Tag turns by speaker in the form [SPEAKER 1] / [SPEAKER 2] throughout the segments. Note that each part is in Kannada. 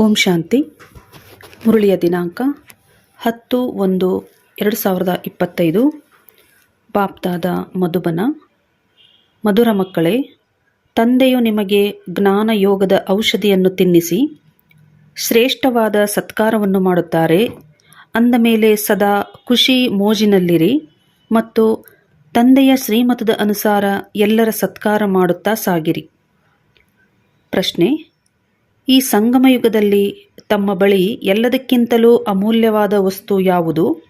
[SPEAKER 1] ಓಂ ಶಾಂತಿ. ಮುರುಳಿಯ ದಿನಾಂಕ ಹತ್ತು ಒಂದು ಎರಡು ಸಾವಿರದ ಇಪ್ಪತ್ತೈದು. ಬಾಪ್ತಾದ ಮಧುಬನ. ಮಧುರ ಮಕ್ಕಳೇ, ತಂದೆಯು ನಿಮಗೆ ಜ್ಞಾನ ಯೋಗದ ಔಷಧಿಯನ್ನು ತಿನ್ನಿಸಿ, ಶ್ರೇಷ್ಠವಾದ ಸತ್ಕಾರವನ್ನು ಮಾಡುತ್ತಾರೆ. ಅಂದ ಮೇಲೆ ಸದಾ ಖುಷಿ ಮೋಜಿನಲ್ಲಿರಿ ಮತ್ತು ತಂದೆಯ ಶ್ರೀಮತದ ಅನುಸಾರ ಎಲ್ಲರ ಸತ್ಕಾರ ಮಾಡುತ್ತಾ ಸಾಗಿರಿ. ಪ್ರಶ್ನೆ ಈ ಸಂಗಮಯುಗದಲ್ಲಿ ತಮ್ಮ ಬಳಿ ಎಲ್ಲದಕ್ಕಿಂತಲೂ ಅಮೂಲ್ಯವಾದ ವಸ್ತು ಯಾವುದು?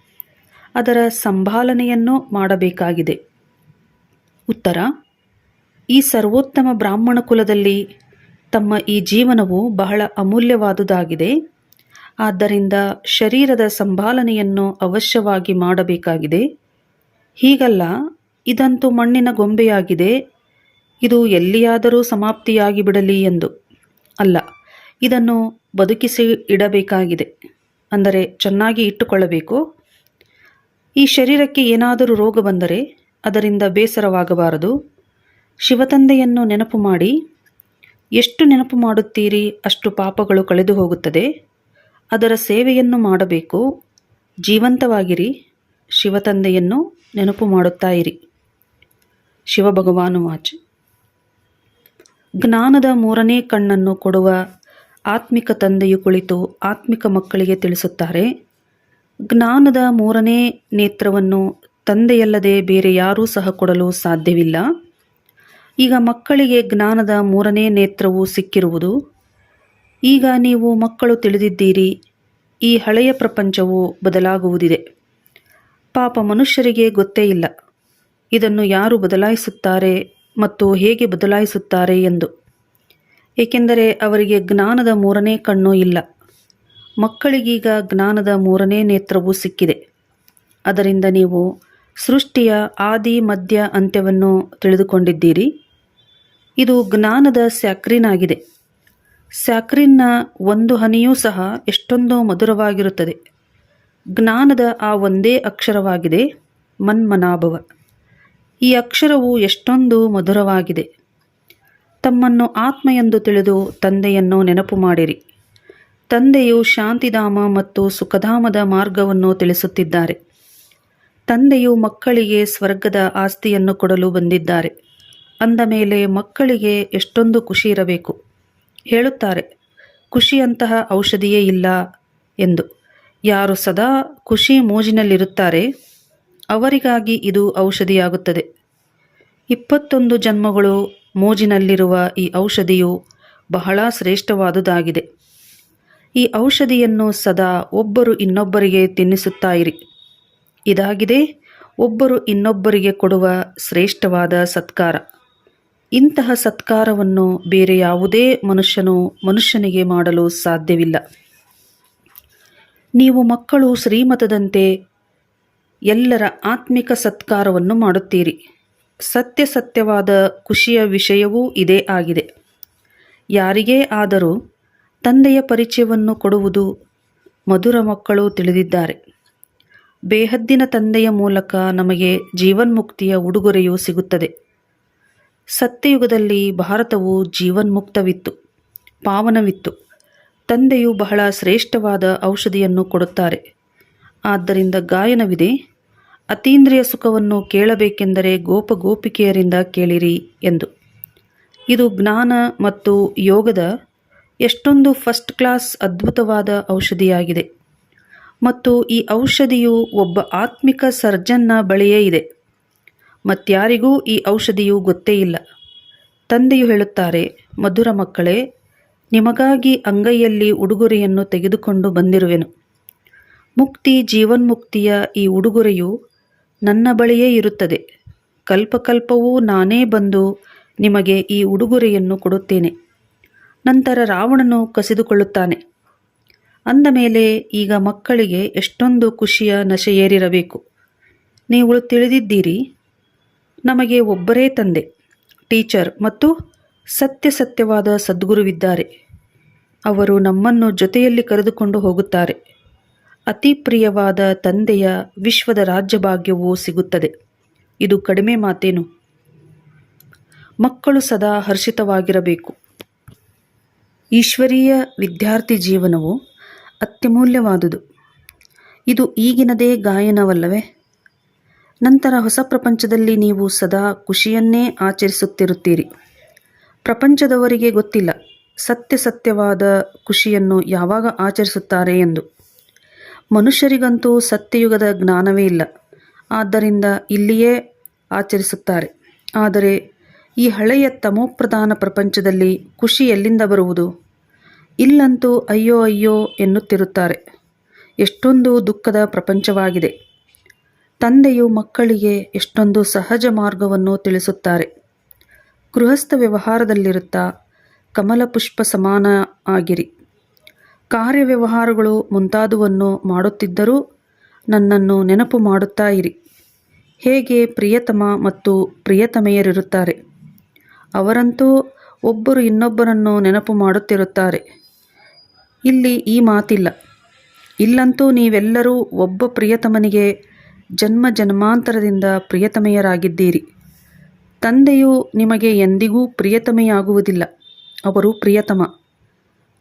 [SPEAKER 1] ಅದರ ಸಂಭಾಲನೆಯನ್ನು ಮಾಡಬೇಕಾಗಿದೆ. ಉತ್ತರ, ಈ ಸರ್ವೋತ್ತಮ ಬ್ರಾಹ್ಮಣ ಕುಲದಲ್ಲಿ ತಮ್ಮ ಈ ಜೀವನವು ಬಹಳ ಅಮೂಲ್ಯವಾದುದಾಗಿದೆ. ಆದ್ದರಿಂದ ಶರೀರದ ಸಂಭಾಲನೆಯನ್ನು ಅವಶ್ಯವಾಗಿ ಮಾಡಬೇಕಾಗಿದೆ. ಹೀಗಲ್ಲ, ಇದಂತೂ ಮಣ್ಣಿನ ಗೊಂಬೆಯಾಗಿದೆ. ಇದು ಎಲ್ಲಿಯಾದರೂ ಸಮಾಪ್ತಿಯಾಗಿ ಬಿಡಲಿ ಎಂದು. ಅಲ್ಲ ಇದನ್ನು ಬದುಕಿಸಿ ಇಡಬೇಕಾಗಿದೆ. ಅಂದರೆ ಚೆನ್ನಾಗಿ ಇಟ್ಟುಕೊಳ್ಳಬೇಕು. ಈ ಶರೀರಕ್ಕೆ ಏನಾದರೂ ರೋಗ ಬಂದರೆ ಅದರಿಂದ ಬೇಸರವಾಗಬಾರದು. ಶಿವತಂದೆಯನ್ನು ನೆನಪು ಮಾಡಿ. ಎಷ್ಟು ನೆನಪು ಮಾಡುತ್ತೀರಿ ಅಷ್ಟು ಪಾಪಗಳು ಕಳೆದು ಹೋಗುತ್ತದೆ. ಅದರ ಸೇವೆಯನ್ನು ಮಾಡಬೇಕು. ಜೀವಂತವಾಗಿರಿ. ಶಿವತಂದೆಯನ್ನು ನೆನಪು ಮಾಡುತ್ತಾ ಇರಿ. ಶಿವಭಗವಾನು ವಾಚ್. ಜ್ಞಾನದ ಮೂರನೇ ಕಣ್ಣನ್ನು ಕೊಡುವ ಆತ್ಮಿಕ ತಂದೆಯು ಕುಳಿತು ಆತ್ಮಿಕ ಮಕ್ಕಳಿಗೆ ತಿಳಿಸುತ್ತಾರೆ. ಜ್ಞಾನದ ಮೂರನೇ ನೇತ್ರವನ್ನು ತಂದೆಯಲ್ಲದೆ ಬೇರೆ ಯಾರೂ ಸಹ ಕೊಡಲು ಸಾಧ್ಯವಿಲ್ಲ. ಈಗ ಮಕ್ಕಳಿಗೆ ಜ್ಞಾನದ ಮೂರನೇ ನೇತ್ರವು ಸಿಕ್ಕಿರುವುದು. ಈಗ ನೀವು ಮಕ್ಕಳು ತಿಳಿದಿದ್ದೀರಿ, ಈ ಹಳೆಯ ಪ್ರಪಂಚವು ಬದಲಾಗುವುದಿದೆ. ಪಾಪ ಮನುಷ್ಯರಿಗೆ ಗೊತ್ತೇ ಇಲ್ಲ. ಇದನ್ನು ಯಾರು ಬದಲಾಯಿಸುತ್ತಾರೆ ಮತ್ತು ಹೇಗೆ ಬದಲಾಯಿಸುತ್ತಾರೆ ಎಂದು. ಏಕೆಂದರೆ ಅವರಿಗೆ ಜ್ಞಾನದ ಮೂರನೇ ಕಣ್ಣು ಇಲ್ಲ. ಮಕ್ಕಳಿಗೀಗ ಜ್ಞಾನದ ಮೂರನೇ ನೇತ್ರವೂ ಸಿಕ್ಕಿದೆ. ಅದರಿಂದ ನೀವು ಸೃಷ್ಟಿಯ ಆದಿ, ಮಧ್ಯ ಅಂತ್ಯವನ್ನು ತಿಳಿದುಕೊಂಡಿದ್ದೀರಿ. ಇದು ಜ್ಞಾನದ ಸ್ಯಾಕ್ರಿನ್ ಆಗಿದೆ ಸ್ಯಾಕ್ರಿನ್ನ ಒಂದು ಹನಿಯೂ ಸಹ ಎಷ್ಟೊಂದು ಮಧುರವಾಗಿರುತ್ತದೆ. ಜ್ಞಾನದ ಆ ಒಂದೇ ಅಕ್ಷರವಾಗಿದೆ ಮನ್ಮನಾಭವ. ಈ ಅಕ್ಷರವು ಎಷ್ಟೊಂದು ಮಧುರವಾಗಿದೆ. ತಮ್ಮನ್ನು ಆತ್ಮ ಎಂದು ತಿಳಿದು ತಂದೆಯನ್ನು ನೆನಪು ಮಾಡಿರಿ. ತಂದೆಯು ಶಾಂತಿಧಾಮ ಮತ್ತು ಸುಖಧಾಮದ ಮಾರ್ಗವನ್ನು ತಿಳಿಸುತ್ತಿದ್ದಾರೆ. ತಂದೆಯು ಮಕ್ಕಳಿಗೆ ಸ್ವರ್ಗದ ಆಸ್ತಿಯನ್ನು ಕೊಡಲು ಬಂದಿದ್ದಾರೆ. ಅಂದ ಮೇಲೆ ಮಕ್ಕಳಿಗೆ ಎಷ್ಟೊಂದು ಖುಷಿ ಇರಬೇಕು. ಹೇಳುತ್ತಾರೆ, ಖುಷಿಯಂತಹ ಔಷಧಿಯೇ ಇಲ್ಲ ಎಂದು. ಯಾರು ಸದಾ ಖುಷಿ ಮೋಜಿನಲ್ಲಿರುತ್ತಾರೆ, ಅವರಿಗಾಗಿ ಇದು ಔಷಧಿಯಾಗುತ್ತದೆ. ಇಪ್ಪತ್ತೊಂದು ಜನ್ಮಗಳು ಮೋಜಿನಲ್ಲಿರುವ ಈ ಔಷಧಿಯು ಬಹಳ ಶ್ರೇಷ್ಠವಾದುದಾಗಿದೆ. ಈ ಔಷಧಿಯನ್ನು ಸದಾ ಒಬ್ಬರು ಇನ್ನೊಬ್ಬರಿಗೆ ತಿನ್ನಿಸುತ್ತಾ ಇರಿ. ಇದಾಗಿದೆ, ಒಬ್ಬರು ಇನ್ನೊಬ್ಬರಿಗೆ ಕೊಡುವ ಶ್ರೇಷ್ಠವಾದ ಸತ್ಕಾರ. ಇಂತಹ ಸತ್ಕಾರವನ್ನು ಬೇರೆ ಯಾವುದೇ ಮನುಷ್ಯನು ಮನುಷ್ಯನಿಗೆ ಮಾಡಲು ಸಾಧ್ಯವಿಲ್ಲ. ನೀವು ಮಕ್ಕಳು ಶ್ರೀಮತದಂತೆ ಎಲ್ಲರ ಆತ್ಮಿಕ ಸತ್ಕಾರವನ್ನು ಮಾಡುತ್ತೀರಿ. ಸತ್ಯ ಸತ್ಯವಾದ ಖುಷಿಯ ವಿಷಯವೂ ಇದೇ ಆಗಿದೆ. ಯಾರಿಗೇ ಆದರೂ ತಂದೆಯ ಪರಿಚಯವನ್ನು ಕೊಡುವುದು ಮಧುರ ಮಕ್ಕಳು ತಿಳಿದಿದ್ದಾರೆ. ಬೇಹದ್ದಿನ ತಂದೆಯ ಮೂಲಕ ನಮಗೆ ಜೀವನ್ಮುಕ್ತಿಯ ಉಡುಗೊರೆಯೂ ಸಿಗುತ್ತದೆ. ಸತ್ಯಯುಗದಲ್ಲಿ ಭಾರತವು ಜೀವನ್ಮುಕ್ತವಿತ್ತು, ಪಾವನವಿತ್ತು. ತಂದೆಯು ಬಹಳ ಶ್ರೇಷ್ಠವಾದ ಔಷಧಿಯನ್ನು ಕೊಡುತ್ತಾರೆ. ಆದ್ದರಿಂದ ಗಾಯನವಿದೆ ಅತೀಂದ್ರಿಯ ಸುಖವನ್ನು ಕೇಳಬೇಕೆಂದರೆ ಗೋಪ ಗೋಪಿಕೆಯರಿಂದ ಕೇಳಿರಿ ಎಂದು. ಇದು ಜ್ಞಾನ ಮತ್ತು ಯೋಗದ ಎಷ್ಟೊಂದು ಫಸ್ಟ್ ಕ್ಲಾಸ್ ಅದ್ಭುತವಾದ ಔಷಧಿಯಾಗಿದೆ. ಮತ್ತು ಈ ಔಷಧಿಯು ಒಬ್ಬ ಆತ್ಮಿಕ ಸರ್ಜನ್ನ ಬಳಿಯೇ ಇದೆ. ಮತ್ಯಾರಿಗೂ ಈ ಔಷಧಿಯು ಗೊತ್ತೇ ಇಲ್ಲ. ತಂದೆಯು ಹೇಳುತ್ತಾರೆ, ಮಧುರ ಮಕ್ಕಳೇ, ನಿಮಗಾಗಿ ಅಂಗೈಯಲ್ಲಿ ಉಡುಗೊರೆಯನ್ನು ತೆಗೆದುಕೊಂಡು ಬಂದಿರುವೆನು. ಮುಕ್ತಿ, ಜೀವನ್ಮುಕ್ತಿಯ ಈ ಉಡುಗೊರೆಯು ನನ್ನ ಬಳಿಯೇ ಇರುತ್ತದೆ. ಕಲ್ಪಕಲ್ಪವೂ ನಾನೇ ಬಂದು ನಿಮಗೆ ಈ ಉಡುಗೊರೆಯನ್ನು ಕೊಡುತ್ತೇನೆ. ನಂತರ ರಾವಣನು ಕಸಿದುಕೊಳ್ಳುತ್ತಾನೆ. ಅಂದ ಮೇಲೆ ಈಗ ಮಕ್ಕಳಿಗೆ ಎಷ್ಟೊಂದು ಖುಷಿಯ ನಶೆ ಏರಿರಬೇಕು. ನೀವು ತಿಳಿದಿದ್ದೀರಿ, ನಮಗೆ ಒಬ್ಬರೇ ತಂದೆ, ಟೀಚರ್ ಮತ್ತು ಸತ್ಯ ಸತ್ಯವಾದ ಸದ್ಗುರುವಿದ್ದಾರೆ. ಅವರು ನಮ್ಮನ್ನು ಜೊತೆಯಲ್ಲಿ ಕರೆದುಕೊಂಡು ಹೋಗುತ್ತಾರೆ. ಅತಿ ಪ್ರಿಯವಾದ ತಂದೆಯ ವಿಶ್ವದ ರಾಜ್ಯಭಾಗ್ಯವೂ ಸಿಗುತ್ತದೆ. ಇದು ಕಡಿಮೆ ಮಾತೇನು? ಮಕ್ಕಳು ಸದಾ ಹರ್ಷಿತವಾಗಿರಬೇಕು. ಈಶ್ವರೀಯ ವಿದ್ಯಾರ್ಥಿ ಜೀವನವು ಅತ್ಯಮೂಲ್ಯವಾದುದು. ಇದು ಈಗಿನದೇ ಗಾಯನವಲ್ಲವೇ? ನಂತರ ಹೊಸ ಪ್ರಪಂಚದಲ್ಲಿ ನೀವು ಸದಾ ಖುಷಿಯನ್ನೇ ಆಚರಿಸುತ್ತಿರುತ್ತೀರಿ. ಪ್ರಪಂಚದವರಿಗೆ ಗೊತ್ತಿಲ್ಲ, ಸತ್ಯ ಸತ್ಯವಾದ ಖುಷಿಯನ್ನು ಯಾವಾಗ ಆಚರಿಸುತ್ತಾರೆ ಎಂದು. ಮನುಷ್ಯರಿಗಂತೂ ಸತ್ಯಯುಗದ ಜ್ಞಾನವೇ ಇಲ್ಲ. ಆದ್ದರಿಂದ ಇಲ್ಲಿಯೇ ಆಚರಿಸುತ್ತಾರೆ. ಆದರೆ ಈ ಹಳೆಯ ತಮೋಪ್ರಧಾನ ಪ್ರಪಂಚದಲ್ಲಿ ಖುಷಿ ಎಲ್ಲಿಂದ ಬರುವುದು? ಇಲ್ಲಂತೂ ಅಯ್ಯೋ ಅಯ್ಯೋ ಎನ್ನುತ್ತಿರುತ್ತಾರೆ. ಎಷ್ಟೊಂದು ದುಃಖದ ಪ್ರಪಂಚವಾಗಿದೆ. ತಂದೆಯು ಮಕ್ಕಳಿಗೆ ಎಷ್ಟೊಂದು ಸಹಜ ಮಾರ್ಗವನ್ನು ತಿಳಿಸುತ್ತಾರೆ. ಗೃಹಸ್ಥ ವ್ಯವಹಾರದಲ್ಲಿರುತ್ತಾ ಕಮಲ ಪುಷ್ಪ ಸಮಾನ ಆಗಿರಿ. ಕಾರ್ಯವ್ಯವಹಾರಗಳು ಮುಂತಾದುವನ್ನು ಮಾಡುತ್ತಿದ್ದರೂ ನನ್ನನ್ನು ನೆನಪು ಮಾಡುತ್ತಾ ಇರಿ. ಹೇಗೆ ಪ್ರಿಯತಮ ಮತ್ತು ಪ್ರಿಯತಮೆಯರಿರುತ್ತಾರೆ? ಅವರಂತೂ ಒಬ್ಬರು ಇನ್ನೊಬ್ಬರನ್ನು ನೆನಪು ಮಾಡುತ್ತಿರುತ್ತಾರೆ. ಇಲ್ಲಿ ಈ ಮಾತಿಲ್ಲ. ಇಲ್ಲಂತೂ ನೀವೆಲ್ಲರೂ ಒಬ್ಬ ಪ್ರಿಯತಮನಿಗೆ ಜನ್ಮ ಜನ್ಮಾಂತರದಿಂದ ಪ್ರಿಯತಮೆಯರಾಗಿದ್ದೀರಿ. ತಂದೆಯು ನಿಮಗೆ ಎಂದಿಗೂ ಪ್ರಿಯತಮೆಯಾಗುವುದಿಲ್ಲ. ಅವರು ಪ್ರಿಯತಮ.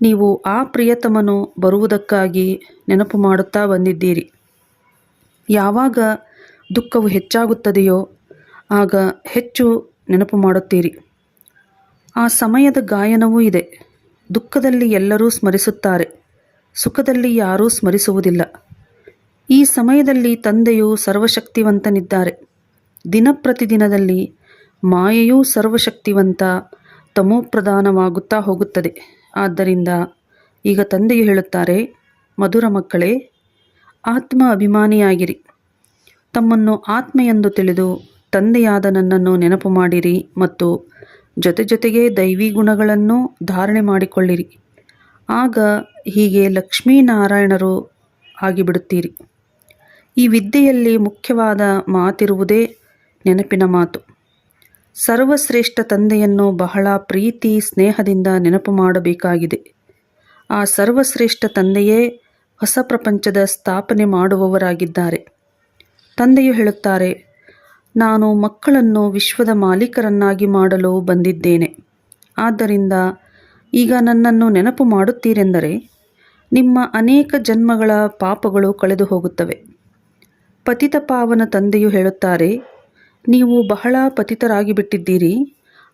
[SPEAKER 1] ನೀವು ಆ ಪ್ರಿಯತಮನು ಬರುವುದಕ್ಕಾಗಿ ನೆನಪು ಮಾಡುತ್ತಾ ಬಂದಿದ್ದೀರಿ. ಯಾವಾಗ ದುಃಖವು ಹೆಚ್ಚಾಗುತ್ತದೆಯೋ ಆಗ ಹೆಚ್ಚು ನೆನಪು ಮಾಡುತ್ತೀರಿ. ಆ ಸಮಯದ ಗಾಯನವೂ ಇದೆ. ದುಃಖದಲ್ಲಿ ಎಲ್ಲರೂ ಸ್ಮರಿಸುತ್ತಾರೆ. ಸುಖದಲ್ಲಿ ಯಾರೂ ಸ್ಮರಿಸುವುದಿಲ್ಲ. ಈ ಸಮಯದಲ್ಲಿ ತಂದೆಯು ಸರ್ವಶಕ್ತಿವಂತನಿದ್ದಾರೆ. ದಿನಪ್ರತಿದಿನದಲ್ಲಿ ಮಾಯೆಯೂ ಸರ್ವಶಕ್ತಿವಂತ ತಮೋಪ್ರಧಾನವಾಗುತ್ತಾ ಹೋಗುತ್ತದೆ. ಆದ್ದರಿಂದ ಈಗ ತಂದೆಯು ಹೇಳುತ್ತಾರೆ, ಮಧುರ ಮಕ್ಕಳೇ, ಆತ್ಮ ಅಭಿಮಾನಿಯಾಗಿರಿ. ತಮ್ಮನ್ನು ಆತ್ಮ ಎಂದು ತಿಳಿದು ತಂದೆಯಾದ ನನ್ನನ್ನು ನೆನಪು ಮಾಡಿರಿ ಮತ್ತು ಜೊತೆ ಜೊತೆಗೆ ದೈವಿ ಗುಣಗಳನ್ನು ಧಾರಣೆ ಮಾಡಿಕೊಳ್ಳಿರಿ. ಆಗ ಹೀಗೆ ಲಕ್ಷ್ಮೀನಾರಾಯಣರು ಆಗಿಬಿಡುತ್ತೀರಿ. ಈ ವಿದ್ಯೆಯಲ್ಲಿ ಮುಖ್ಯವಾದ ಮಾತಿರುವುದೇ ನೆನಪಿನ ಮಾತು. ಸರ್ವಶ್ರೇಷ್ಠ ತಂದೆಯನ್ನು ಬಹಳ ಪ್ರೀತಿ ಸ್ನೇಹದಿಂದ ನೆನಪು ಮಾಡಬೇಕಾಗಿದೆ. ಆ ಸರ್ವಶ್ರೇಷ್ಠ ತಂದೆಯೇ ಹೊಸ ಪ್ರಪಂಚದ ಸ್ಥಾಪನೆ ಮಾಡುವವರಾಗಿದ್ದಾರೆ. ತಂದೆಯು ಹೇಳುತ್ತಾರೆ, ನಾನು ಮಕ್ಕಳನ್ನು ವಿಶ್ವದ ಮಾಲೀಕರನ್ನಾಗಿ ಮಾಡಲು ಬಂದಿದ್ದೇನೆ. ಆದ್ದರಿಂದ ಈಗ ನನ್ನನ್ನು ನೆನಪು ಮಾಡುತ್ತೀರೆಂದರೆ, ನಿಮ್ಮ ಅನೇಕ ಜನ್ಮಗಳ ಪಾಪಗಳು ಕಳೆದು ಹೋಗುತ್ತವೆ ಪತಿತ ಪಾವನ ತಂದೆಯು ಹೇಳುತ್ತಾರೆ ನೀವು ಬಹಳ ಪತಿತರಾಗಿಬಿಟ್ಟಿದ್ದೀರಿ.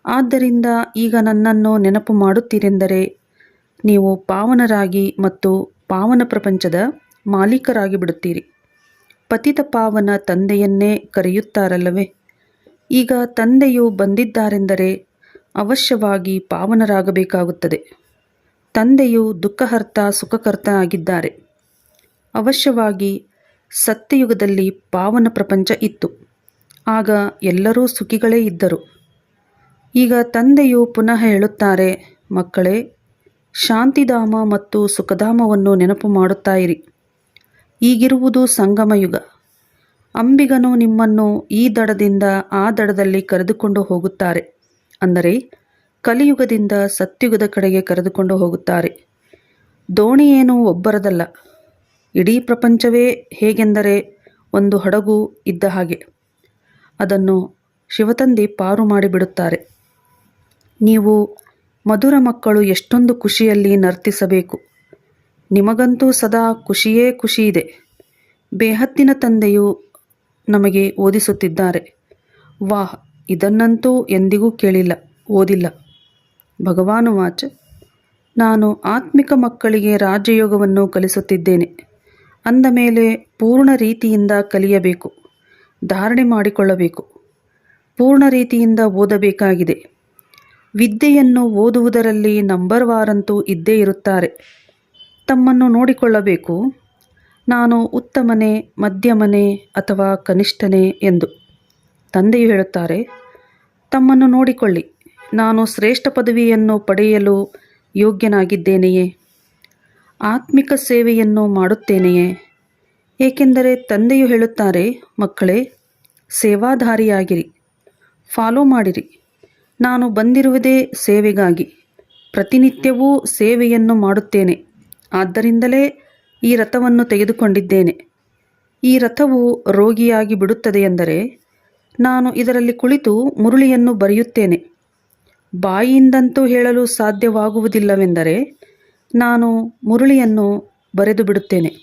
[SPEAKER 1] ಆದ್ದರಿಂದ ಈಗ ನನ್ನನ್ನು ನೆನಪು ಮಾಡುತ್ತೀರೆಂದರೆ, ನೀವು ಪಾವನರಾಗಿ ಮತ್ತು ಪಾವನ ಪ್ರಪಂಚದ ಮಾಲೀಕರಾಗಿ ಬಿಡುತ್ತೀರಿ ಪತಿತ ಪಾವನ ತಂದೆಯನ್ನೇ ಕರೆಯುತ್ತಾರಲ್ಲವೇ? ಈಗ ತಂದೆಯು ಬಂದಿದ್ದಾರೆಂದರೆ ಅವಶ್ಯವಾಗಿ ಪಾವನರಾಗಬೇಕಾಗುತ್ತದೆ. ತಂದೆಯು ದುಃಖಹರ್ತ, ಸುಖಕರ್ತ ಆಗಿದ್ದಾರೆ. ಅವಶ್ಯವಾಗಿ ಸತ್ಯಯುಗದಲ್ಲಿ ಪಾವನ ಪ್ರಪಂಚ ಇತ್ತು. ಆಗ ಎಲ್ಲರೂ ಸುಖಿಗಳೇ ಇದ್ದರು. ಈಗ ತಂದೆಯು ಪುನಃ ಹೇಳುತ್ತಾರೆ, ಮಕ್ಕಳೇ, ಶಾಂತಿಧಾಮ ಮತ್ತು ಸುಖಧಾಮವನ್ನು ನೆನಪು ಮಾಡುತ್ತಾ ಇರಿ ಈಗಿರುವುದು ಸಂಗಮಯುಗ ಅಂಬಿಗನು ನಿಮ್ಮನ್ನು ಈ ದಡದಿಂದ ಆ ದಡದಲ್ಲಿ ಕರೆದುಕೊಂಡು ಹೋಗುತ್ತಾರೆ. ಅಂದರೆ, ಕಲಿಯುಗದಿಂದ ಸತ್ಯುಗದ ಕಡೆಗೆ ಕರೆದುಕೊಂಡು ಹೋಗುತ್ತಾರೆ. ದೋಣಿಯೇನು ಒಬ್ಬರದಲ್ಲ. ಇಡೀ ಪ್ರಪಂಚವೇ ಹೇಗೆಂದರೆ ಒಂದು ಹಡಗು ಇದ್ದ ಹಾಗೆ. ಅದನ್ನು ಶಿವತಂದೆ ಪಾರು ಮಾಡಿಬಿಡುತ್ತಾರೆ. ನೀವು ಮಧುರ ಮಕ್ಕಳು ಎಷ್ಟೊಂದು ಖುಷಿಯಲ್ಲಿ ನರ್ತಿಸಬೇಕು. ನಿಮಗಂತೂ ಸದಾ ಖುಷಿಯೇ ಖುಷಿ ಇದೆ. ಬೇಹದ್ದಿನ ತಂದೆಯು ನಮಗೆ ಓದಿಸುತ್ತಿದ್ದಾರೆ. ವಾಹ್, ಇದನ್ನಂತೂ ಎಂದಿಗೂ ಕೇಳಿಲ್ಲ, ಓದಿಲ್ಲ. ಭಗವಾನು ವಾಚ, ನಾನು ಆತ್ಮಿಕ ಮಕ್ಕಳಿಗೆ ರಾಜಯೋಗವನ್ನು ಕಲಿಸುತ್ತಿದ್ದೇನೆ. ಅಂದ ಮೇಲೆ ಪೂರ್ಣ ರೀತಿಯಿಂದ ಕಲಿಯಬೇಕು. ಧಾರಣೆ ಮಾಡಿಕೊಳ್ಳಬೇಕು. ಪೂರ್ಣ ರೀತಿಯಿಂದ ಓದಬೇಕಾಗಿದೆ. ವಿದ್ಯೆಯನ್ನು ಓದುವುದರಲ್ಲಿ ನಂಬರ್ ವಾರಂತೂ ಇದ್ದೇ ಇರುತ್ತಾರೆ. ತಮ್ಮನ್ನು ನೋಡಿಕೊಳ್ಳಬೇಕು. ನಾನು ಉತ್ತಮನೆ, ಮಧ್ಯಮನೆ ಅಥವಾ ಕನಿಷ್ಠನೆ ಎಂದು. ತಂದೆಯು ಹೇಳುತ್ತಾರೆ, ತಮ್ಮನ್ನು ನೋಡಿಕೊಳ್ಳಿ. ನಾನು ಶ್ರೇಷ್ಠ ಪದವಿಯನ್ನು ಪಡೆಯಲು ಯೋಗ್ಯನಾಗಿದ್ದೇನೆಯೇ? ಆತ್ಮಿಕ ಸೇವೆಯನ್ನು ಮಾಡುತ್ತೇನೆಯೇ? ಏಕೆಂದರೆ ತಂದೆಯು ಹೇಳುತ್ತಾರೆ, ಮಕ್ಕಳೇ ಸೇವಾಧಾರಿಯಾಗಿರಿ. ಫಾಲೋ ಮಾಡಿರಿ. ನಾನು ಬಂದಿರುವುದೇ ಸೇವೆಗಾಗಿ. ಪ್ರತಿನಿತ್ಯವೂ ಸೇವೆಯನ್ನು ಮಾಡುತ್ತೇನೆ. ಆದ್ದರಿಂದಲೇ ಈ ರಥವನ್ನು ತೆಗೆದುಕೊಂಡಿದ್ದೇನೆ. ಈ ರಥವು ರೋಗಿಯಾಗಿ ಬಿಡುತ್ತದೆ ಎಂದರೆ ನಾನು ಇದರಲ್ಲಿ ಕುಳಿತು ಮುರುಳಿಯನ್ನು ಬರೆಯುತ್ತೇನೆ. ಬಾಯಿಯಿಂದಂತೂ ಹೇಳಲು ಸಾಧ್ಯವಾಗುವುದಿಲ್ಲವೆಂದರೆ ನಾನು ಮುರುಳಿಯನ್ನು ಬರೆದು ಬಿಡುತ್ತೇನೆ.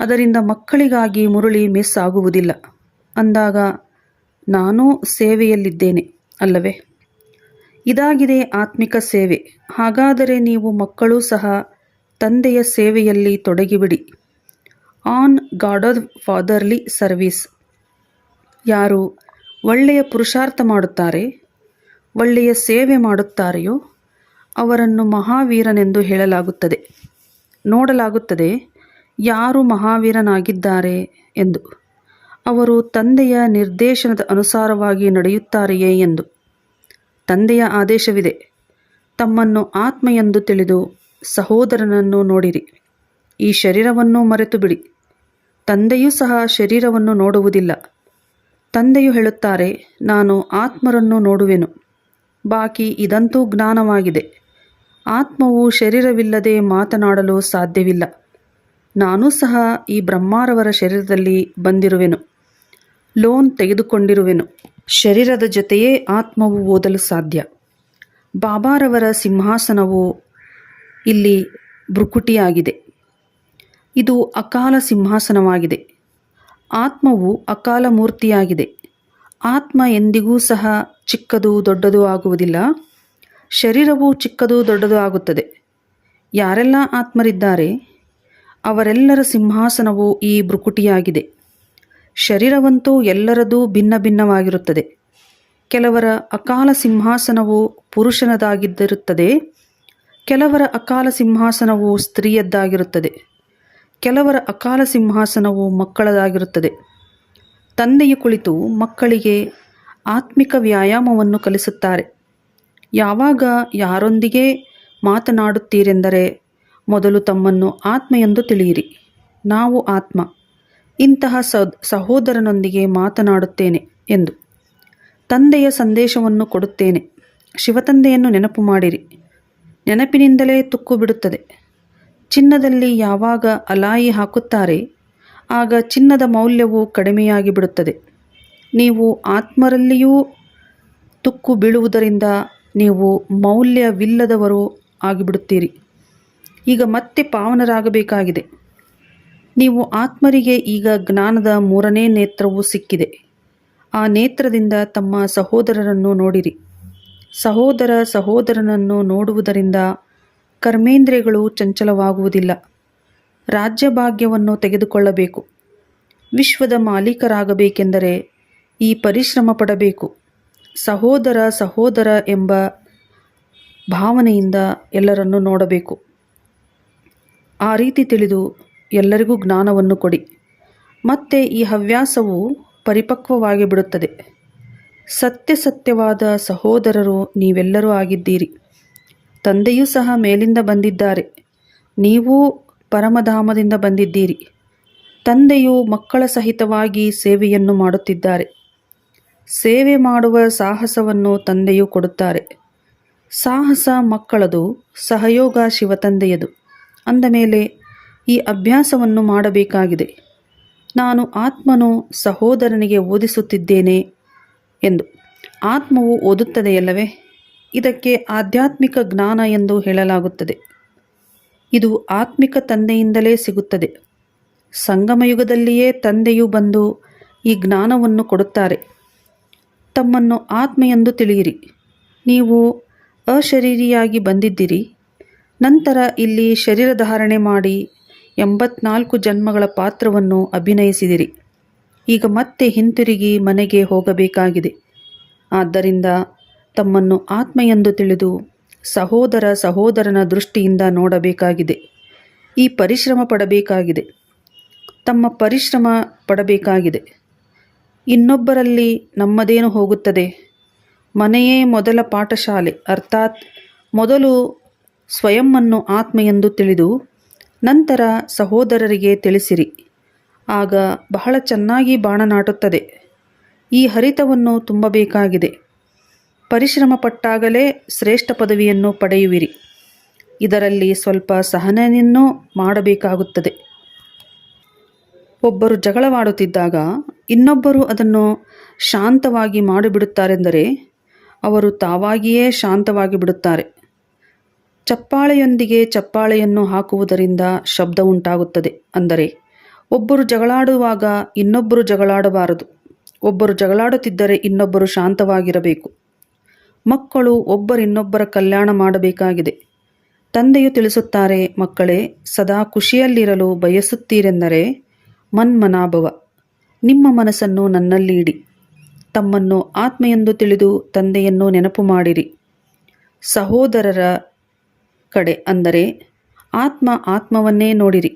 [SPEAKER 1] ಅದರಿಂದ ಮಕ್ಕಳಿಗಾಗಿ ಮುರುಳಿ ಮಿಸ್ ಆಗುವುದಿಲ್ಲ. ಅಂದಾಗ ನಾನೂ ಸೇವೆಯಲ್ಲಿದ್ದೇನೆ, ಅಲ್ಲವೇ? ಇದಾಗಿದೆ ಆತ್ಮಿಕ ಸೇವೆ. ಹಾಗಾದರೆ ನೀವು ಮಕ್ಕಳು ಸಹ ತಂದೆಯ ಸೇವೆಯಲ್ಲಿ ತೊಡಗಿಬಿಡಿ. On God of fatherly service. ಯಾರು ಒಳ್ಳೆಯ ಪುರುಷಾರ್ಥ ಮಾಡುತ್ತಾರೆ, ಒಳ್ಳೆಯ ಸೇವೆ ಮಾಡುತ್ತಾರೆಯೋ ಅವರನ್ನು ಮಹಾವೀರನೆಂದು ಹೇಳಲಾಗುತ್ತದೆ. ನೋಡಲಾಗುತ್ತದೆ ಯಾರು ಮಹಾವೀರನಾಗಿದ್ದಾರೆ ಎಂದು. ಅವರು ತಂದೆಯ ನಿರ್ದೇಶನದ ಅನುಸಾರವಾಗಿ ನಡೆಯುತ್ತಾರೆಯೇ ಎಂದು. ತಂದೆಯ ಆದೇಶವಿದೆ. ತಮ್ಮನ್ನು ಆತ್ಮ ಎಂದು ತಿಳಿದು ಸಹೋದರನನ್ನು ನೋಡಿರಿ. ಈ ಶರೀರವನ್ನು ಮರೆತು ಬಿಡಿ ತಂದೆಯೂ ಸಹ ಶರೀರವನ್ನು ನೋಡುವುದಿಲ್ಲ. ತಂದೆಯು ಹೇಳುತ್ತಾರೆ, ನಾನು ಆತ್ಮರನ್ನು ನೋಡುವೆನು. ಬಾಕಿ ಇದಂತೂ ಜ್ಞಾನವಾಗಿದೆ. ಆತ್ಮವು ಶರೀರವಿಲ್ಲದೆ ಮಾತನಾಡಲು ಸಾಧ್ಯವಿಲ್ಲ. ನಾನೂ ಸಹ ಈ ಬ್ರಹ್ಮಾರವರ ಶರೀರದಲ್ಲಿ ಬಂದಿರುವೆನು. ಲೋನ್ ತೆಗೆದುಕೊಂಡಿರುವೆನು. ಶರೀರದ ಜೊತೆಯೇ ಆತ್ಮವು ಓದಲು ಸಾಧ್ಯ. ಬಾಬಾರವರ ಸಿಂಹಾಸನವು ಇಲ್ಲಿ ಭ್ರುಕುಟಿಯಾಗಿದೆ. ಇದು ಅಕಾಲ ಸಿಂಹಾಸನವಾಗಿದೆ. ಆತ್ಮವು ಅಕಾಲ ಮೂರ್ತಿಯಾಗಿದೆ. ಆತ್ಮ ಎಂದಿಗೂ ಸಹ ಚಿಕ್ಕದು ದೊಡ್ಡದು ಆಗುವುದಿಲ್ಲ. ಶರೀರವು ಚಿಕ್ಕದು ದೊಡ್ಡದು ಆಗುತ್ತದೆ. ಯಾರೆಲ್ಲ ಆತ್ಮರಿದ್ದಾರೆ, ಅವರೆಲ್ಲರ ಸಿಂಹಾಸನವು ಈ ಭ್ರುಕುಟಿಯಾಗಿದೆ. ಶರೀರವಂತೂ ಎಲ್ಲರದೂ ಭಿನ್ನ ಭಿನ್ನವಾಗಿರುತ್ತದೆ. ಕೆಲವರ ಅಕಾಲ ಸಿಂಹಾಸನವು ಪುರುಷನದಾಗಿದ್ದಿರುತ್ತದೆ. ಕೆಲವರ ಅಕಾಲ ಸಿಂಹಾಸನವು ಸ್ತ್ರೀಯದ್ದಾಗಿರುತ್ತದೆ. ಕೆಲವರ ಅಕಾಲ ಸಿಂಹಾಸನವು ಮಕ್ಕಳದಾಗಿರುತ್ತದೆ. ತಂದೆಯು ಕುಳಿತು ಮಕ್ಕಳಿಗೆ ಆತ್ಮಿಕ ವ್ಯಾಯಾಮವನ್ನು ಕಲಿಸುತ್ತಾರೆ. ಯಾವಾಗ ಯಾರೊಂದಿಗೆ ಮಾತನಾಡುತ್ತೀರೆಂದರೆ, ಮೊದಲು ತಮ್ಮನ್ನು ಆತ್ಮ ಎಂದು ತಿಳಿಯಿರಿ. ನಾವು ಆತ್ಮ. ಇಂತಹ ಸಹೋದರನೊಂದಿಗೆ ಮಾತನಾಡುತ್ತೇನೆ ಎಂದು. ತಂದೆಯ ಸಂದೇಶವನ್ನು ಕೊಡುತ್ತೇನೆ. ಶಿವತಂದೆಯನ್ನು ನೆನಪು ಮಾಡಿರಿ. ನೆನಪಿನಿಂದಲೇ ತುಕ್ಕು ಬಿಡುತ್ತದೆ. ಚಿನ್ನದಲ್ಲಿ ಯಾವಾಗ ಅಲಾಯಿ ಹಾಕುತ್ತಾರೆ, ಆಗ ಚಿನ್ನದ ಮೌಲ್ಯವು ಕಡಿಮೆಯಾಗಿ ಬಿಡುತ್ತದೆ. ನೀವು ಆತ್ಮರಲ್ಲಿಯೂ ತುಕ್ಕು ಬೀಳುವುದರಿಂದ ನೀವು ಮೌಲ್ಯವಿಲ್ಲದವರು ಆಗಿಬಿಡುತ್ತೀರಿ. ಈಗ ಮತ್ತೆ ಪಾವನರಾಗಬೇಕಾಗಿದೆ. ನೀವು ಆತ್ಮರಿಗೆ ಈಗ ಜ್ಞಾನದ ಮೂರನೇ ನೇತ್ರವು ಸಿಕ್ಕಿದೆ. ಆ ನೇತ್ರದಿಂದ ತಮ್ಮ ಸಹೋದರರನ್ನು ನೋಡಿರಿ. ಸಹೋದರ ಸಹೋದರನನ್ನು ನೋಡುವುದರಿಂದ ಕರ್ಮೇಂದ್ರಿಯಗಳು ಚಂಚಲವಾಗುವುದಿಲ್ಲ. ರಾಜ್ಯಭಾಗ್ಯವನ್ನು ತೆಗೆದುಕೊಳ್ಳಬೇಕು. ವಿಶ್ವದ ಮಾಲೀಕರಾಗಬೇಕೆಂದರೆ ಈ ಪರಿಶ್ರಮ ಪಡಬೇಕು. ಸಹೋದರ ಸಹೋದರ ಎಂಬ ಭಾವನೆಯಿಂದ ಎಲ್ಲರನ್ನು ನೋಡಬೇಕು. ಆ ರೀತಿ ತಿಳಿದು ಎಲ್ಲರಿಗೂ ಜ್ಞಾನವನ್ನು ಕೊಡಿ. ಮತ್ತೆ ಈ ಹವ್ಯಾಸವು ಪರಿಪಕ್ವವಾಗಿ ಬಿಡುತ್ತದೆ ಸತ್ಯ ಸತ್ಯವಾದ ಸಹೋದರರು ನೀವೆಲ್ಲರೂ ಆಗಿದ್ದೀರಿ. ತಂದೆಯೂ ಸಹ ಮೇಲಿಂದ ಬಂದಿದ್ದಾರೆ. ನೀವೂ ಪರಮಧಾಮದಿಂದ ಬಂದಿದ್ದೀರಿ. ತಂದೆಯು ಮಕ್ಕಳ ಸಹಿತವಾಗಿ ಸೇವೆಯನ್ನು ಮಾಡುತ್ತಿದ್ದಾರೆ. ಸೇವೆ ಮಾಡುವ ಸಾಹಸವನ್ನು ತಂದೆಯು ಕೊಡುತ್ತಾರೆ. ಸಾಹಸ ಮಕ್ಕಳದು, ಸಹಯೋಗ ಶಿವತಂದೆಯದು. ಅಂದ ಮೇಲೆ ಈ ಅಭ್ಯಾಸವನ್ನು ಮಾಡಬೇಕಾಗಿದೆ. ನಾನು ಆತ್ಮನು ಸಹೋದರನಿಗೆ ಓದಿಸುತ್ತಿದ್ದೇನೆ ಎಂದು. ಆತ್ಮವು ಓದುತ್ತದೆಯಲ್ಲವೇ? ಇದಕ್ಕೆ ಆಧ್ಯಾತ್ಮಿಕ ಜ್ಞಾನ ಎಂದು ಹೇಳಲಾಗುತ್ತದೆ. ಇದು ಆತ್ಮಿಕ ತಂದೆಯಿಂದಲೇ ಸಿಗುತ್ತದೆ. ಸಂಗಮಯುಗದಲ್ಲಿಯೇ ತಂದೆಯು ಬಂದು ಈ ಜ್ಞಾನವನ್ನು ಕೊಡುತ್ತಾರೆ. ತಮ್ಮನ್ನು ಆತ್ಮ ಎಂದು ತಿಳಿಯಿರಿ. ನೀವು ಅಶರೀರಿಯಾಗಿ ಬಂದಿದ್ದೀರಿ. ನಂತರ ಇಲ್ಲಿ ಶರೀರ ಧಾರಣೆ ಮಾಡಿ ಎಂಬತ್ನಾಲ್ಕು ಜನ್ಮಗಳ ಪಾತ್ರವನ್ನು ಅಭಿನಯಿಸಿದಿರಿ. ಈಗ ಮತ್ತೆ ಹಿಂತಿರುಗಿ ಮನೆಗೆ ಹೋಗಬೇಕಾಗಿದೆ. ಆದ್ದರಿಂದ ತಮ್ಮನ್ನು ಆತ್ಮ ಎಂದು ತಿಳಿದು ಸಹೋದರ ಸಹೋದರನ ದೃಷ್ಟಿಯಿಂದ ನೋಡಬೇಕಾಗಿದೆ. ಈ ಪರಿಶ್ರಮ ಪಡಬೇಕಾಗಿದೆ. ತಮ್ಮ ಪರಿಶ್ರಮ ಪಡಬೇಕಾಗಿದೆ. ಇನ್ನೊಬ್ಬರಲ್ಲಿ ನಮ್ಮದೇನು ಹೋಗುತ್ತದೆ? ಮನೆಯೇ ಮೊದಲ ಪಾಠಶಾಲೆ, ಅರ್ಥಾತ್ ಮೊದಲು ಸ್ವಯಂವನ್ನು ಆತ್ಮ ಎಂದು ತಿಳಿದು ನಂತರ ಸಹೋದರರಿಗೆ ತಿಳಿಸಿರಿ. ಆಗ ಬಹಳ ಚೆನ್ನಾಗಿ ಬಾಣ ನಾಟುತ್ತದೆ. ಈ ಹರಿತವನ್ನು ತುಂಬಬೇಕಾಗಿದೆ. ಪರಿಶ್ರಮ ಪಟ್ಟಾಗಲೇ ಶ್ರೇಷ್ಠ ಪದವಿಯನ್ನು ಪಡೆಯುವಿರಿ. ಇದರಲ್ಲಿ ಸ್ವಲ್ಪ ಸಹನೆಯನ್ನೂ ಮಾಡಬೇಕಾಗುತ್ತದೆ. ಒಬ್ಬರು ಜಗಳವಾಡುತ್ತಿದ್ದಾಗ ಇನ್ನೊಬ್ಬರು ಅದನ್ನು ಶಾಂತವಾಗಿ ಮಾಡಿಬಿಡುತ್ತಾರೆಂದರೆ, ಅವರು ತಾವಾಗಿಯೇ ಶಾಂತವಾಗಿ ಬಿಡುತ್ತಾರೆ ಚಪ್ಪಾಳೆಯೊಂದಿಗೆ ಚಪ್ಪಾಳೆಯನ್ನು ಹಾಕುವುದರಿಂದ ಶಬ್ದ ಉಂಟಾಗುತ್ತದೆ. ಅಂದರೆ, ಒಬ್ಬರು ಜಗಳಾಡುವಾಗ ಇನ್ನೊಬ್ಬರು ಜಗಳಾಡಬಾರದು. ಒಬ್ಬರು ಜಗಳಾಡುತ್ತಿದ್ದರೆ ಇನ್ನೊಬ್ಬರು ಶಾಂತವಾಗಿರಬೇಕು. ಮಕ್ಕಳು ಒಬ್ಬರಿನ್ನೊಬ್ಬರ ಕಲ್ಯಾಣ ಮಾಡಬೇಕಾಗಿದೆ. ತಂದೆಯು ತಿಳಿಸುತ್ತಾರೆ, ಮಕ್ಕಳೇ, ಸದಾ ಖುಷಿಯಲ್ಲಿರಲು ಬಯಸುತ್ತೀರೆಂದರೆ, ಮನ್ಮನಾಭವ. ನಿಮ್ಮ ಮನಸ್ಸನ್ನು ನನ್ನಲ್ಲಿ ಇಡಿ ತಮ್ಮನ್ನು ಆತ್ಮ ಎಂದು ತಿಳಿದು ತಂದೆಯನ್ನು ನೆನಪು ಮಾಡಿರಿ. ಸಹೋದರರ ಕಡೆ ಅಂದರೆ, ಆತ್ಮ ಆತ್ಮವನ್ನೇ ನೋಡಿರಿ.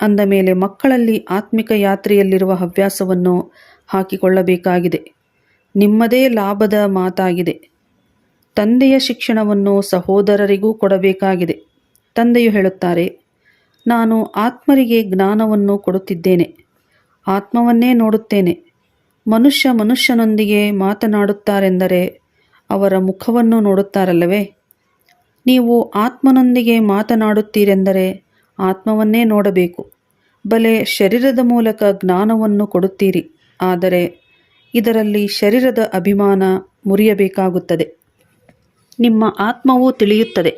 [SPEAKER 1] ಅಂದ ಮೇಲೆ ಮಕ್ಕಳಲ್ಲಿ ಆತ್ಮಿಕ ಯಾತ್ರೆಯಲ್ಲಿರುವ ಹವ್ಯಾಸವನ್ನು ಹಾಕಿಕೊಳ್ಳಬೇಕಾಗಿದೆ. ನಿಮ್ಮದೇ ಲಾಭದ ಮಾತಾಗಿದೆ. ತಂದೆಯ ಶಿಕ್ಷಣವನ್ನು ಸಹೋದರರಿಗೂ ಕೊಡಬೇಕಾಗಿದೆ. ತಂದೆಯು ಹೇಳುತ್ತಾರೆ, ನಾನು ಆತ್ಮರಿಗೆ ಜ್ಞಾನವನ್ನು ಕೊಡುತ್ತಿದ್ದೇನೆ. ಆತ್ಮವನ್ನೇ ನೋಡುತ್ತೇನೆ. ಮನುಷ್ಯ ಮನುಷ್ಯನೊಂದಿಗೆ ಮಾತನಾಡುತ್ತಾರೆಂದರೆ ಅವರ ಮುಖವನ್ನು ನೋಡುತ್ತಾರಲ್ಲವೇ? ನೀವು ಆತ್ಮನೊಂದಿಗೆ ಮಾತನಾಡುತ್ತೀರೆಂದರೆ ಆತ್ಮವನ್ನೇ ನೋಡಬೇಕು. ಬಲೆ ಶರೀರದ ಮೂಲಕ ಜ್ಞಾನವನ್ನು ಕೊಡುತ್ತೀರಿ. ಆದರೆ ಇದರಲ್ಲಿ ಶರೀರದ ಅಭಿಮಾನ ಮುರಿಯಬೇಕಾಗುತ್ತದೆ. ನಿಮ್ಮ ಆತ್ಮವು ತಿಳಿಯುತ್ತದೆ.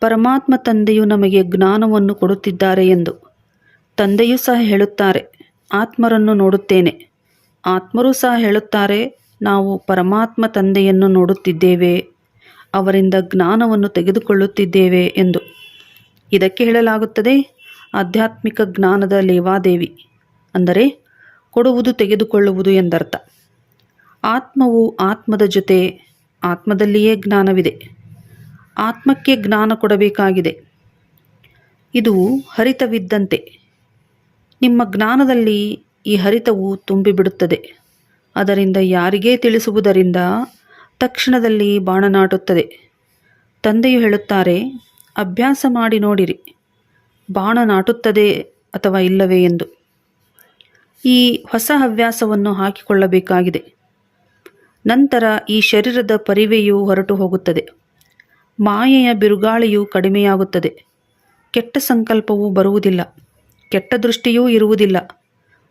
[SPEAKER 1] ಪರಮಾತ್ಮ ತಂದೆಯು ನಮಗೆ ಜ್ಞಾನವನ್ನು ಕೊಡುತ್ತಿದ್ದಾರೆ ಎಂದು. ತಂದೆಯೂ ಸಹ ಹೇಳುತ್ತಾರೆ, ಆತ್ಮರನ್ನು ನೋಡುತ್ತೇನೆ. ಆತ್ಮರೂ ಸಹ ಹೇಳುತ್ತಾರೆ, ನಾವು ಪರಮಾತ್ಮ ತಂದೆಯನ್ನು ನೋಡುತ್ತಿದ್ದೇವೆ. ಅವರಿಂದ ಜ್ಞಾನವನ್ನು ತೆಗೆದುಕೊಳ್ಳುತ್ತಿದ್ದೇವೆ ಎಂದು. ಇದಕ್ಕೆ ಹೇಳಲಾಗುತ್ತದೆ, ಆಧ್ಯಾತ್ಮಿಕ ಜ್ಞಾನದ ಲೇವಾದೇವಿ ಅಂದರೆ ಕೊಡುವುದು ತೆಗೆದುಕೊಳ್ಳುವುದು ಎಂದರ್ಥ. ಆತ್ಮವು ಆತ್ಮದ ಜೊತೆ ಆತ್ಮದಲ್ಲಿಯೇ ಜ್ಞಾನವಿದೆ. ಆತ್ಮಕ್ಕೆ ಜ್ಞಾನ ಕೊಡಬೇಕಾಗಿದೆ. ಇದು ಹರಿತವಿದ್ದಂತೆ. ನಿಮ್ಮ ಜ್ಞಾನದಲ್ಲಿ ಈ ಹರಿತವು ತುಂಬಿಬಿಡುತ್ತದೆ. ಅದರಿಂದ ಯಾರಿಗೇ ತಿಳಿಸುವುದರಿಂದ ತಕ್ಷಣದಲ್ಲಿ ಬಾಣ ನಾಟುತ್ತದೆ ತಂದೆಯು ಹೇಳುತ್ತಾರೆ, ಅಭ್ಯಾಸ ಮಾಡಿ ನೋಡಿರಿ. ಬಾಣ ನಾಟುತ್ತದೆ ಅಥವಾ ಇಲ್ಲವೇ ಎಂದು. ಈ ಹೊಸ ಹವ್ಯಾಸವನ್ನು ಹಾಕಿಕೊಳ್ಳಬೇಕಾಗಿದೆ. ನಂತರ ಈ ಶರೀರದ ಪರಿವೆಯು ಹೊರಟು ಹೋಗುತ್ತದೆ. ಮಾಯೆಯ ಬಿರುಗಾಳಿಯು ಕಡಿಮೆಯಾಗುತ್ತದೆ. ಕೆಟ್ಟ ಸಂಕಲ್ಪವು ಬರುವುದಿಲ್ಲ. ಕೆಟ್ಟ ದೃಷ್ಟಿಯೂ ಇರುವುದಿಲ್ಲ.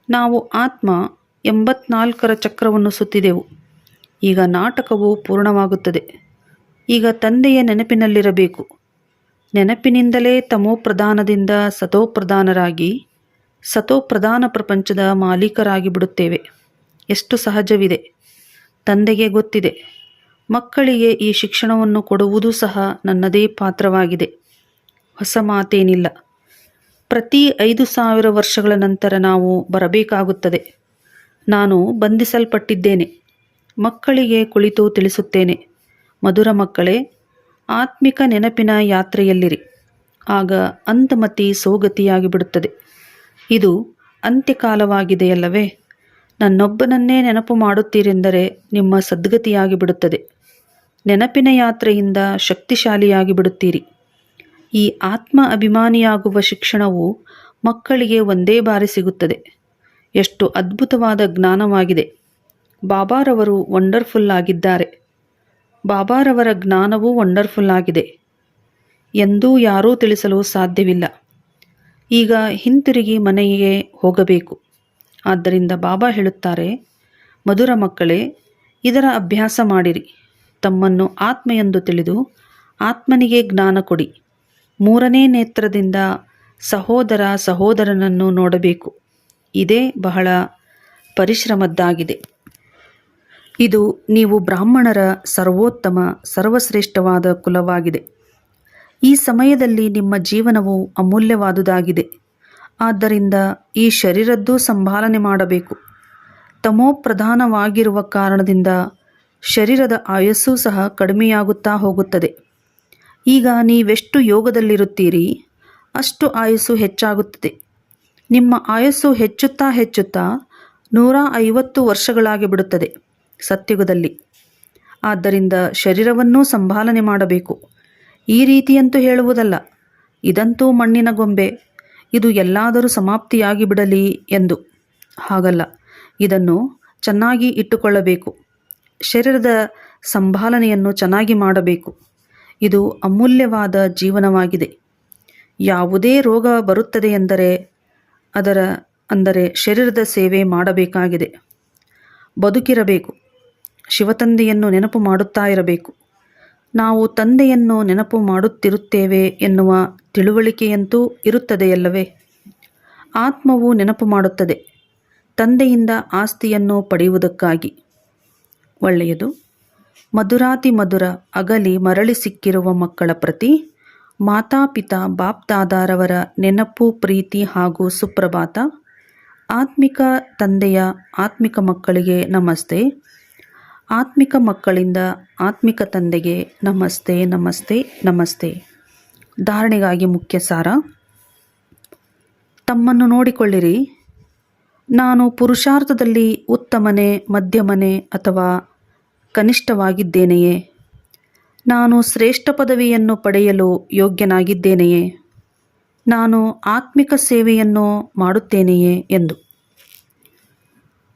[SPEAKER 1] ನಾವು ಆತ್ಮ ಎಂಬತ್ನಾಲ್ಕರ ಚಕ್ರವನ್ನು ಸುತ್ತಿದೆವು. ಈಗ ನಾಟಕವು ಪೂರ್ಣವಾಗುತ್ತದೆ. ಈಗ ತಂದೆಯ ನೆನಪಿನಲ್ಲಿರಬೇಕು. ನೆನಪಿನಿಂದಲೇ ತಮೋಪ್ರಧಾನದಿಂದ ಸತೋಪ್ರಧಾನರಾಗಿ, ಸತೋಪ್ರಧಾನ ಪ್ರಪಂಚದ ಮಾಲೀಕರಾಗಿ ಬಿಡುತ್ತೇವೆ ಎಷ್ಟು ಸಹಜವಿದೆ. ತಂದೆಗೆ ಗೊತ್ತಿದೆ. ಮಕ್ಕಳಿಗೆ ಈ ಶಿಕ್ಷಣವನ್ನು ಕೊಡುವುದು ಸಹ ನನ್ನದೇ ಪಾತ್ರವಾಗಿದೆ. ಹೊಸ ಮಾತೇನಿಲ್ಲ. ಪ್ರತಿ ಐದು ಸಾವಿರ ವರ್ಷಗಳ ನಂತರ ನಾವು ಬರಬೇಕಾಗುತ್ತದೆ. ನಾನು ಬಂಧಿಸಲ್ಪಟ್ಟಿದ್ದೇನೆ. ಮಕ್ಕಳಿಗೆ ಕುಳಿತು ತಿಳಿಸುತ್ತೇನೆ. ಮಧುರ ಮಕ್ಕಳೇ, ಆತ್ಮಿಕ ನೆನಪಿನ ಯಾತ್ರೆಯಲ್ಲಿರಿ. ಆಗ ಅಂತಮತಿ ಸೋಗತಿಯಾಗಿ ಬಿಡುತ್ತದೆ ಇದು ಅಂತ್ಯಕಾಲವಾಗಿದೆಯಲ್ಲವೇ? ನನ್ನೊಬ್ಬನನ್ನೇ ನೆನಪು ಮಾಡುತ್ತೀರೆಂದರೆ ನಿಮ್ಮ ಸದ್ಗತಿಯಾಗಿ ಬಿಡುತ್ತದೆ ನೆನಪಿನ ಯಾತ್ರೆಯಿಂದ ಶಕ್ತಿಶಾಲಿಯಾಗಿ ಬಿಡುತ್ತೀರಿ ಈ ಆತ್ಮ ಅಭಿಮಾನಿಯಾಗುವ ಶಿಕ್ಷಣವು ಮಕ್ಕಳಿಗೆ ಒಂದೇ ಬಾರಿ ಸಿಗುತ್ತದೆ. ಎಷ್ಟು ಅದ್ಭುತವಾದ ಜ್ಞಾನವಾಗಿದೆ. ಬಾಬಾರವರು ವಂಡರ್ಫುಲ್ ಆಗಿದ್ದಾರೆ. ಬಾಬಾರವರ ಜ್ಞಾನವೂ ವಂಡರ್ಫುಲ್ ಆಗಿದೆ. ಎಂದೂ ಯಾರೂ ತಿಳಿಸಲು ಸಾಧ್ಯವಿಲ್ಲ. ಈಗ ಹಿಂತಿರುಗಿ ಮನೆಗೆ ಹೋಗಬೇಕು. ಆದ್ದರಿಂದ ಬಾಬಾ ಹೇಳುತ್ತಾರೆ, ಮಧುರ ಮಕ್ಕಳೇ, ಇದರ ಅಭ್ಯಾಸ ಮಾಡಿರಿ. ತಮ್ಮನ್ನು ಆತ್ಮ ಎಂದು ತಿಳಿದು ಆತ್ಮನಿಗೆ ಜ್ಞಾನ ಕೊಡಿ. ಮೂರನೇ ನೇತ್ರದಿಂದ ಸಹೋದರ ಸಹೋದರನನ್ನು ನೋಡಬೇಕು. ಇದೇ ಬಹಳ ಪರಿಶ್ರಮದ್ದಾಗಿದೆ. ಇದು ನೀವು ಬ್ರಾಹ್ಮಣರ ಸರ್ವೋತ್ತಮ, ಸರ್ವಶ್ರೇಷ್ಠವಾದ ಕುಲವಾಗಿದೆ. ಈ ಸಮಯದಲ್ಲಿ ನಿಮ್ಮ ಜೀವನವು ಅಮೂಲ್ಯವಾದುದಾಗಿದೆ. ಆದ್ದರಿಂದ ಈ ಶರೀರದ್ದು ಸಂಭಾಲನೆ ಮಾಡಬೇಕು. ತಮೋಪ್ರಧಾನವಾಗಿರುವ ಕಾರಣದಿಂದ ಶರೀರದ ಆಯಸ್ಸು ಸಹ ಕಡಿಮೆಯಾಗುತ್ತಾ ಹೋಗುತ್ತದೆ. ಈಗ ನೀವೆಷ್ಟು ಯೋಗದಲ್ಲಿರುತ್ತೀರಿ, ಅಷ್ಟು ಆಯಸ್ಸು ಹೆಚ್ಚಾಗುತ್ತದೆ. ನಿಮ್ಮ ಆಯಸ್ಸು ಹೆಚ್ಚುತ್ತಾ ಹೆಚ್ಚುತ್ತಾ ನೂರ ಐವತ್ತು ವರ್ಷಗಳಾಗಿ ಬಿಡುತ್ತದೆ ಸತ್ಯುಗದಲ್ಲಿ ಆದ್ದರಿಂದ ಶರೀರವನ್ನೂ ಸಂಭಾಲನೆ ಮಾಡಬೇಕು. ಈ ರೀತಿಯಂತೂ ಹೇಳುವುದಲ್ಲ, ಇದಂತೂ ಮಣ್ಣಿನ ಗೊಂಬೆ, ಇದು ಎಲ್ಲಾದರೂ ಸಮಾಪ್ತಿಯಾಗಿ ಬಿಡಲಿ ಎಂದು. ಹಾಗಲ್ಲ, ಇದನ್ನು ಚೆನ್ನಾಗಿ ಇಟ್ಟುಕೊಳ್ಳಬೇಕು. ಶರೀರದ ಸಂಭಾಲನೆಯನ್ನು ಚೆನ್ನಾಗಿ ಮಾಡಬೇಕು. ಇದು ಅಮೂಲ್ಯವಾದ ಜೀವನವಾಗಿದೆ. ಯಾವುದೇ ರೋಗ ಬರುತ್ತದೆ ಎಂದರೆ, ಅದರ ಅಂದರೆ ಶರೀರದ ಸೇವೆ ಮಾಡಬೇಕಾಗಿದೆ. ಬದುಕಿರಬೇಕು. ಶಿವತಂದೆಯನ್ನು ನೆನಪು ಮಾಡುತ್ತಾ ಇರಬೇಕು. ನಾವು ತಂದೆಯನ್ನು ನೆನಪು ಮಾಡುತ್ತಿರುತ್ತೇವೆ ಎನ್ನುವ ತಿಳುವಳಿಕೆಯಂತೂ ಇರುತ್ತದೆಯಲ್ಲವೇ? ಆತ್ಮವು ನೆನಪು ಮಾಡುತ್ತದೆ. ತಂದೆಯಿಂದ ಆಸ್ತಿಯನ್ನು ಪಡೆಯುವುದಕ್ಕಾಗಿ. ಒಳ್ಳೆಯದು. ಮಧುರಾತಿ ಮಧುರ ಅಗಲಿ ಮರಳಿ ಸಿಕ್ಕಿರುವ ಮಕ್ಕಳ ಪ್ರತಿ ಮಾತಾಪಿತಾ ಬಾಪ್ದಾದಾರವರ ನೆನಪು, ಪ್ರೀತಿ ಹಾಗೂ ಸುಪ್ರಭಾತ ಆತ್ಮಿಕ ತಂದೆಯ ಆತ್ಮಿಕ ಮಕ್ಕಳಿಗೆ ನಮಸ್ತೆ. ಆತ್ಮಿಕ ಮಕ್ಕಳಿಂದ ಆತ್ಮಿಕ ತಂದೆಗೆ ನಮಸ್ತೆ ನಮಸ್ತೆ ನಮಸ್ತೆ. ಧಾರಣೆಗಾಗಿ ಮುಖ್ಯ ಸಾರ. ತಮ್ಮನ್ನು ನೋಡಿಕೊಳ್ಳಿರಿ. ನಾನು ಪುರುಷಾರ್ಥದಲ್ಲಿ ಉತ್ತಮನೆ, ಮಧ್ಯಮನೆ ಅಥವಾ ಕನಿಷ್ಠವಾಗಿದ್ದೇನೆಯೇ? ನಾನು ಶ್ರೇಷ್ಠ ಪದವಿಯನ್ನು ಪಡೆಯಲು ಯೋಗ್ಯನಾಗಿದ್ದೇನೆಯೇ? ನಾನು ಆತ್ಮಿಕ ಸೇವೆಯನ್ನು ಮಾಡುತ್ತೇನೆಯೇ ಎಂದು.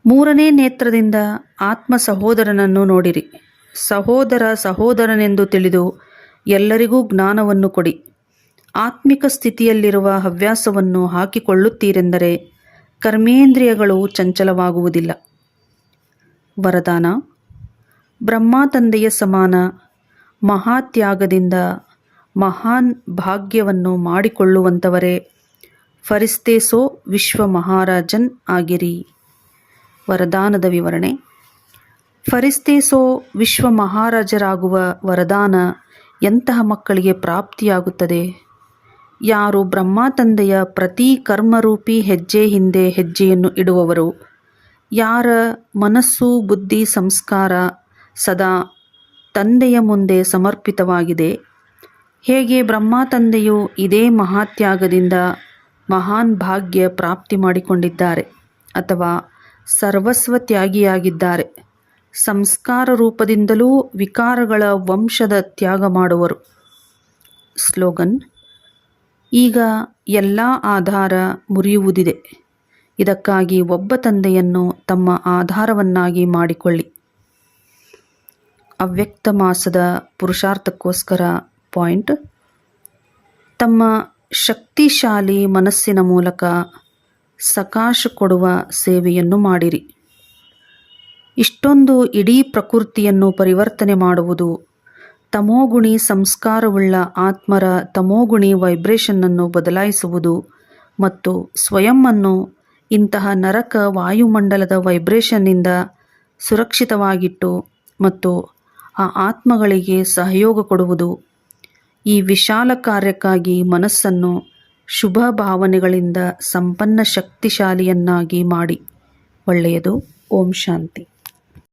[SPEAKER 1] ಮೂರನೇ ನೇತ್ರದಿಂದ ಆತ್ಮ ಸಹೋದರನನ್ನು ನೋಡಿರಿ. ಸಹೋದರ ಸಹೋದರನೆಂದು ತಿಳಿದು ಎಲ್ಲರಿಗೂ ಜ್ಞಾನವನ್ನು ಕೊಡಿ. ಆತ್ಮಿಕ ಸ್ಥಿತಿಯಲ್ಲಿರುವ ಹವ್ಯಾಸವನ್ನು ಹಾಕಿಕೊಳ್ಳುತ್ತೀರೆಂದರೆ ಕರ್ಮೇಂದ್ರಿಯಗಳು ಚಂಚಲವಾಗುವುದಿಲ್ಲ. ವರದಾನ ಬ್ರಹ್ಮ ತಂದೆಯ ಸಮಾನ ಮಹಾತ್ಯಾಗದಿಂದ ಮಹಾನ್ ಭಾಗ್ಯವನ್ನು ಮಾಡಿಕೊಳ್ಳುವಂಥವರೇ ಫರಿಸ್ತೇಸೋ ವಿಶ್ವ ಮಹಾರಾಜನ್ ಆಗಿರಿ. ವರದಾನದ ವಿವರಣೆ. ಫರಿಸ್ತೇಸೋ ವಿಶ್ವ ಮಹಾರಾಜರಾಗುವ ವರದಾನ ಎಂತಹ ಮಕ್ಕಳಿಗೆ ಪ್ರಾಪ್ತಿಯಾಗುತ್ತದೆ? ಯಾರು ಬ್ರಹ್ಮ ತಂದೆಯ ಪ್ರತಿ ಕರ್ಮರೂಪಿ ಹೆಜ್ಜೆ ಹಿಂದೆ ಹೆಜ್ಜೆಯನ್ನು ಇಡುವವರು? ಯಾರ ಮನಸ್ಸು, ಬುದ್ಧಿ, ಸಂಸ್ಕಾರ ಸದಾ ತಂದೆಯ ಮುಂದೆ ಸಮರ್ಪಿತವಾಗಿದೆ? ಹೇಗೆ ಬ್ರಹ್ಮ ತಂದೆಯು ಇದೇ ಮಹಾತ್ಯಾಗದಿಂದ ಮಹಾನ್ ಭಾಗ್ಯ ಪ್ರಾಪ್ತಿ ಮಾಡಿಕೊಂಡಿದ್ದಾರೆ? ಅಥವಾ ಸರ್ವಸ್ವ ತ್ಯಾಗಿಯಾಗಿದ್ದಾರೆ ಸಂಸ್ಕಾರ ರೂಪದಿಂದಲೂ ವಿಕಾರಗಳ ವಂಶದ ತ್ಯಾಗ ಮಾಡುವರು. ಸ್ಲೋಗನ್, ಈಗ ಎಲ್ಲ ಆಧಾರ ಮುರಿಯುವುದಿದೆ. ಇದಕ್ಕಾಗಿ ಒಬ್ಬ ತಂದೆಯನ್ನು ತಮ್ಮ ಆಧಾರವನ್ನಾಗಿ ಮಾಡಿಕೊಳ್ಳಿ. ಅವ್ಯಕ್ತ ಮಾಸದ ಪುರುಷಾರ್ಥಕ್ಕೋಸ್ಕರ ಪಾಯಿಂಟ್, ತಮ್ಮ ಶಕ್ತಿಶಾಲಿ ಮನಸ್ಸಿನ ಮೂಲಕ ಸಕಾಶ ಕೊಡುವ ಸೇವೆಯನ್ನು ಮಾಡಿರಿ. ಇಷ್ಟೊಂದು ಇಡೀ ಪ್ರಕೃತಿಯನ್ನು ಪರಿವರ್ತನೆ ಮಾಡುವುದು ತಮೋಗುಣಿ ಸಂಸ್ಕಾರವುಳ್ಳ ಆತ್ಮರ ತಮೋಗುಣಿ ವೈಬ್ರೇಷನ್ನನ್ನು ಬದಲಾಯಿಸುವುದು ಮತ್ತು ಸ್ವಯಂವನ್ನು ಇಂತಹ ನರಕ ವಾಯುಮಂಡಲದ ವೈಬ್ರೇಷನ್ನಿಂದ ಸುರಕ್ಷಿತವಾಗಿಟ್ಟು ಮತ್ತು ಆ ಆತ್ಮಗಳಿಗೆ ಸಹಯೋಗ ಕೊಡುವುದು ಈ ವಿಶಾಲ ಕಾರ್ಯಕ್ಕಾಗಿ ಮನಸ್ಸನ್ನು ಶುಭ ಭಾವನೆಗಳಿಂದ ಸಂಪನ್ನ ಶಕ್ತಿಶಾಲಿಯನ್ನಾಗಿ ಮಾಡಿ. ಒಳ್ಳೆಯದು. ಓಂ ಶಾಂತಿ.